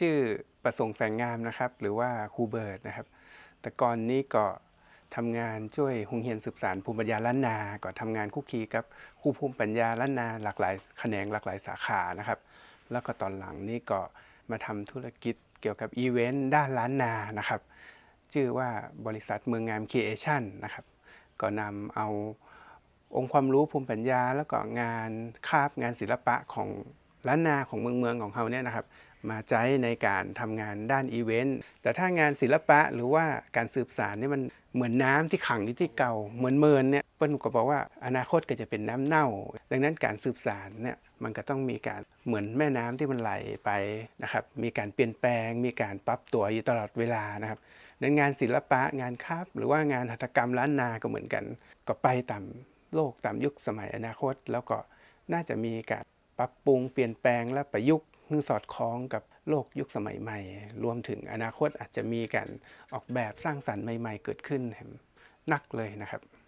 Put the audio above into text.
ชื่อประสงค์แสงงามนะครับ หรือว่าครูเบิร์ดนะครับ แต่ก่อนนี้ก็ทำงานช่วยหงเฮียนสืบสารภูมิปัญญาล้านนา ก็ทำงานคุกคีกับครูภูมิปัญญาล้านนา หลากหลายแขนงหลากหลายสาขานะครับ แล้วก็ตอนหลังนี่ก็มาทำธุรกิจเกี่ยวกับอีเวนต์ด้านล้านนานะครับ ชื่อว่าบริษัทเมืองงามครีเอชั่นนะครับ ก็นำเอาองค์ความรู้ภูมิปัญญา แล้วก็งานคาบงานศิลปะของล้านนาของเมืองเมืองของเขาเนี่ยนะครับ มาใช้ในการทำงานด้านอีเวนต์แต่ถ้างานศิลปะหรือว่าการสืบสารนี่มันเหมือนน้ำที่ขังอยู่ที่เก่า เหมือนเมินเนี่ยเปิ้ลก็บอกว่าอนาคตก็จะเป็นน้ำเน่า ดังนั้นการสืบสารเนี่ยมันก็ต้องมีการเหมือนแม่น้ำที่มันไหลไปนะครับมีการเปลี่ยนแปลง มีการปรับตัวอยู่ตลอดเวลานะครับดังงานศิลปะงานคราฟหรือว่างานหัตถกรรมล้านนาก็เหมือนกัน ก็ไปตามโลกตามยุคสมัยอนาคต แล้วก็น่าจะมีการปรับปรุงเปลี่ยนแปลงและประยุกต์ ให้สอดคล้องกับโลกยุคสมัยใหม่ รวมถึงอนาคตอาจจะมีการออกแบบสร้างสรรค์ใหม่ ๆ เกิดขึ้นนักเลยนะครับ